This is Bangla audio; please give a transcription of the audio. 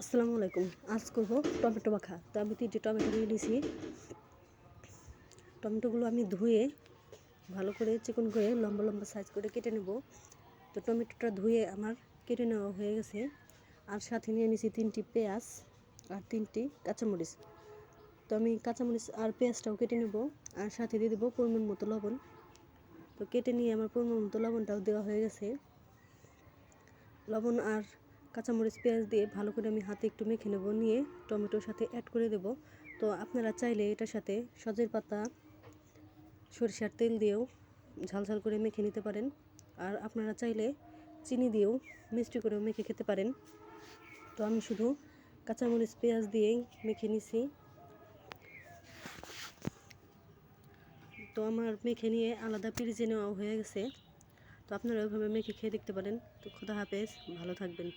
আসসালামু আলাইকুম। আজ করব টমেটো মাখা। তো আমি তিনটে টমেটো নিয়ে নিয়েছি টমেটোগুলো আমি ধুয়ে ভালো করে চিকন করে লম্বা লম্বা সাইজ করে কেটে নেব। তো টমেটোটা ধুয়ে আমার কেটে নেওয়া হয়ে গেছে। আর সাথে নিয়ে নিয়েছি তিনটি পেঁয়াজ আর তিনটি কাঁচামরিচ। তো আমি কাঁচামরিচ আর পেঁয়াজটাও কেটে নেব। আর সাথে দিয়ে দেবো পরিমাণ মতো লবণ। তো কেটে নিয়ে আমার পরিমাণ মতো লবণটাও দেওয়া হয়ে গেছে। লবণ আর কাঁচামরিচ পেঁয়াজ দিয়ে ভালো করে আমি হাতে একটু মেখে নেব, নিয়ে টমেটোর সাথে অ্যাড করে দেব। তো আপনারা চাইলে এটার সাথে সজের পাতা, সরিষার তেল দিয়েও ঝাল ঝাল করে মেখে নিতে পারেন। আর আপনারা চাইলে চিনি দিয়েও মিষ্টি করেও মেখে খেতে পারেন। তো আমি শুধু কাঁচামরিচ পেঁয়াজ দিয়েই মেখে নিছি। তো আমার মেখে নিয়ে আলাদা পিরিজে নেওয়া হয়ে গেছে। তো আপনারা ওইভাবে মেখে খেয়ে দেখতে পারেন। তো খোদা হাফেজ, ভালো থাকবেন।